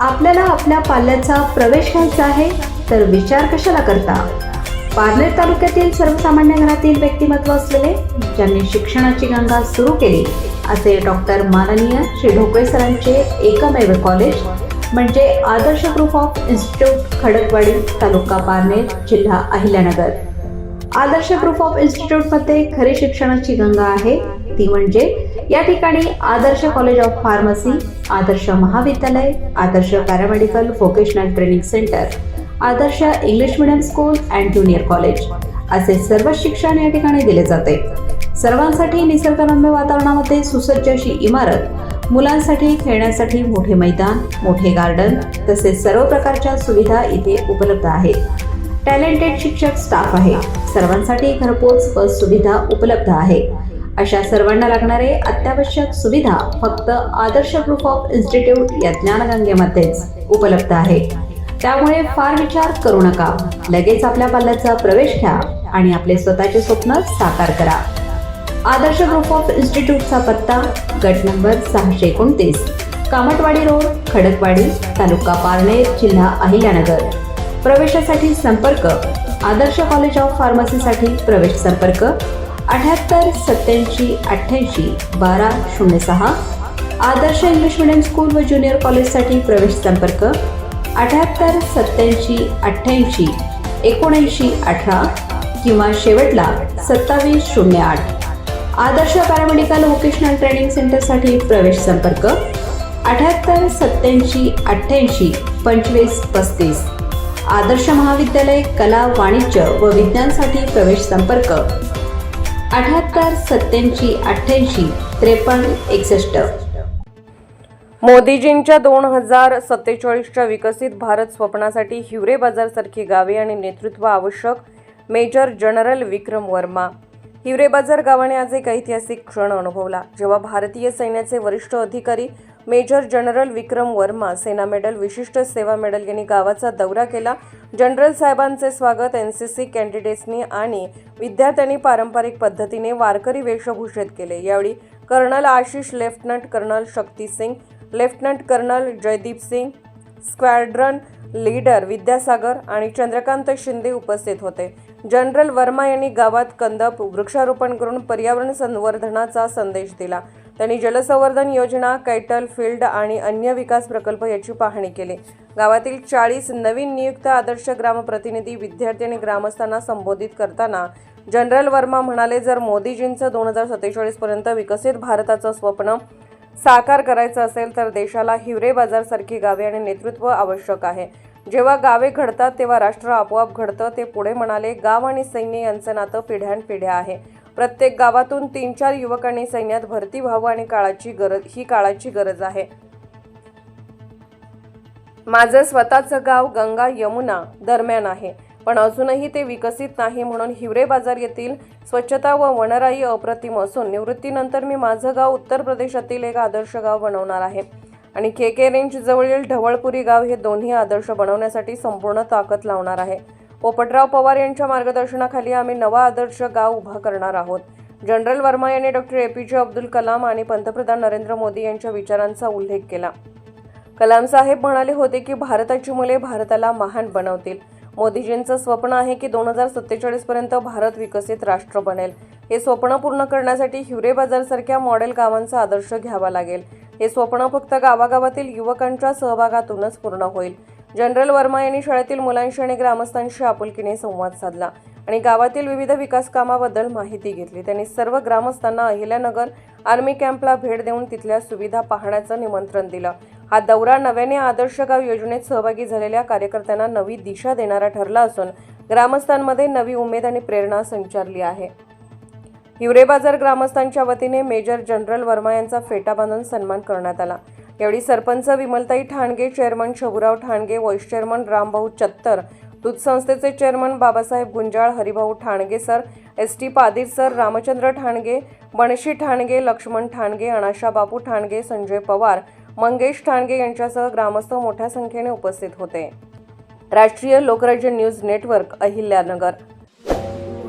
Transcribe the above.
आपल्याला आपल्या पाल्याचा प्रवेश घ्यायचा आहे तर विचार कशाला करता? पारनेर तालुक्यातील सर्वसामान्य घरातील व्यक्तिमत्व असलेले ज्यांनी शिक्षणाची गंगा सुरू केली असे डॉक्टर माननीय श्री ढोकळे सरांचे एकमेव कॉलेज म्हणजे Adarsh group of institute Khadakwadi taluka Parner जिल्हा अहिल्यानगर. आदर्श ग्रुप ऑफ इन्स्टिट्यूटमध्ये खरी शिक्षणाची गंगा आहे ती म्हणजे या ठिकाणी Adarsh college of pharmacy Adarsh महाविद्यालय Adarsh paramedical vocational training centre Adarsh English medium school and junior college असे सर्व शिक्षण या ठिकाणी दिले जाते. सर्वांसाठी निसर्गरम्य वातावरणामध्ये सुसज्ज अशी इमारत मुलांसाठी खेळण्यासाठी मोठे मैदान मोठे गार्डन तसेच सर्व प्रकारच्या सुविधा इथे उपलब्ध आहेत. टॅलेंटेड शिक्षक स्टाफ आहे. सर्वांसाठी घरपोच बस सुविधा उपलब्ध आहे. अशा सर्वांना लागणारे अत्यावश्यक सुविधा फक्त आदर्श ग्रुप ऑफ इन्स्टिट्यूट या ज्ञानगंगेमध्येच उपलब्ध आहे. त्यामुळे फार विचार करू नका. लगेच आपल्या पाल्याचा प्रवेश घ्या आणि आपले स्वतःचे स्वप्न साकार करा. आदर्श ग्रुप ऑफ इन्स्टिट्यूटचा पत्ता गट नंबर सहाशे एकोणतीस कामटवाडी रोड खडकवाडी तालुका पारनेर जिल्हा अहिल्यानगर. प्रवेशासाठी संपर्क आदर्श कॉलेज ऑफ फार्मसीसाठी प्रवेश संपर्क अठ्याहत्तर सत्याऐंशी अठ्ठ्याऐंशी बारा शून्य सहा. आदर्श इंग्लिश मिडियम स्कूल व ज्युनियर कॉलेजसाठी प्रवेश संपर्क. अठ्याहत्तर सत्याऐंशी अठ्ठ्याऐंशी एकोणऐंशी अठरा किंवा शेवटला सत्तावीस शून्य आठ. आदर्श पॅरामेडिकल व्होकेशनल ट्रेनिंग सेंटरसाठी प्रवेश संपर्क. अठ्याहत्तर सत्याऐंशी अठ्ठ्याऐंशी पंचवीस पस्तीस. आदर्श महाविद्यालय कला वाणिज्य व विज्ञानसाठी प्रवेश संपर्क. अठ्याहत्तर सत्याऐंशी अठ्ठ्याऐंशी त्रेपन्न एकसष्ट. मोदीजींच्या दोन हजार सत्तेचाळीसच्या विकसित भारत स्वप्नासाठी हिवरे बाजारसारखी गावे आणि नेतृत्व आवश्यक मेजर जनरल विक्रम वर्मा. हिवरे बाजार गावाने आज एक ऐतिहासिक क्षण अनुभवला जेव्हा भारतीय सैन्याचे वरिष्ठ अधिकारी major general Vikram Varma Sena Medal Vishisht Seva Medal यांनी गावाचा दौरा केला. जनरल साहेबांचे स्वागत एन सी सी कॅन्डिडेट्सनी आणि विद्यार्थ्यांनी पारंपरिक पद्धतीने वारकरी वेशभूषित केले. यावेळी colonel Ashish lieutenant colonel Shakti Singh lieutenant colonel Jaydeep Singh squadron leader Vidyasagar आणि चंद्रकांत शिंदे उपस्थित होते. जनरल वर्मा यांनी गावात कंदप वृक्षारोपण करून पर्यावरण संवर्धनाचा संदेश दिला. त्यांनी जलसंवर्धन योजना कैटल फील्ड आणि अन्य विकास प्रकल्प याची पाहणी केली. गावातील चाळीस नवीन नियुक्त आदर्श ग्रामप्रतिनिधी विद्यार्थी आणि ग्रामस्थांना संबोधित करताना जनरल वर्मा म्हणाले जर मोदीजींचं दोन हजार सत्तेचाळीस पर्यंत विकसित भारताचं स्वप्न साकार करायचं असेल तर देशाला हिवरे बाजारसारखी गावे आणि नेतृत्व आवश्यक आहे. जेव्हा गावे घडतात तेव्हा राष्ट्र आपोआप घडतं ते पुढे म्हणाले. गाव आणि सैन्य यांचं नातं पिढ्यानपिढ्या आहे. प्रत्येक गावातून तीन चार युवकांनी सैन्यात भरती व्हावं आणि काळाची गरज ही काळाची गरज आहे. माझं स्वतःचं गाव गंगा यमुना दरम्यान आहे. पण अजूनही ते विकसित नाही म्हणून हिवरे बाजार येथील स्वच्छता व वनराई अप्रतिम असून निवृत्तीनंतर मी माझं गाव उत्तर प्रदेशातील एक आदर्श गाव बनवणार आहे. आणि के के रेंज जवळील ढवळपुरी गाव हे दोन्ही आदर्श बनवण्यासाठी संपूर्ण ताकद लावणार आहे. पोपटराव पवार यांच्या मार्गदर्शनाखाली आम्ही नवा आदर्श गाव उभा करणार आहोत. जनरल वर्मा यांनी डॉक्टर ए. पी. जे. अब्दुल कलाम आणि पंतप्रधान नरेंद्र मोदी यांच्या विचारांचा उल्लेख केला. कलाम साहेब म्हणाले होते की भारताची मुले भारताला महान बनवतील. मोदीजींचं स्वप्न आहे की दोन हजार सत्तेचाळीस पर्यंत भारत विकसित राष्ट्र बनेल. हे स्वप्न पूर्ण करण्यासाठी हिवरे बाजारसारख्या मॉडेल गावांचा आदर्श घ्यावा लागेल. हे स्वप्न फक्त गावागावातील युवकांच्या सहभागातूनच पूर्ण होईल. जनरल वर्मा यांनी शाळेतील मुलांशी आणि ग्रामस्थांशी आपुलकीने संवाद साधला आणि गावातील विविध विकास कामाबद्दल माहिती घेतली. त्यांनी सर्व ग्रामस्थांना अहिल्यानगर आर्मी कॅम्पला भेट देऊन तिथल्या सुविधा पाहण्याचं निमंत्रण दिलं. हा दौरा नव्याने आदर्श गाव योजनेत सहभागी झालेल्या कार्यकर्त्यांना नवी दिशा देणारा ठरला असून ग्रामस्थांमध्ये नवी उमेद आणि प्रेरणा संचारली आहे. हिवरे बाजार ग्रामस्थांच्या वतीने मेजर जनरल वर्मा यांचा फेटा बांधून सन्मान करण्यात आला. यावेळी sarpanch Vimaltai Thange chairman Shaburao Thange vice chairman Rambhau Chattar दूध संस्थेचे chairman Babasaheb Gunjal Haribhau Thange sir S T Padir sir Ramchandra Thange Banshi Thange Laxman Thange Anasha Bapu Thange Sanjay Pawar Mangesh Thange यांच्यासह ग्रामस्थ मोठ्या संख्येने उपस्थित होते. राष्ट्रीय Lokrajya news network Ahilyanagar.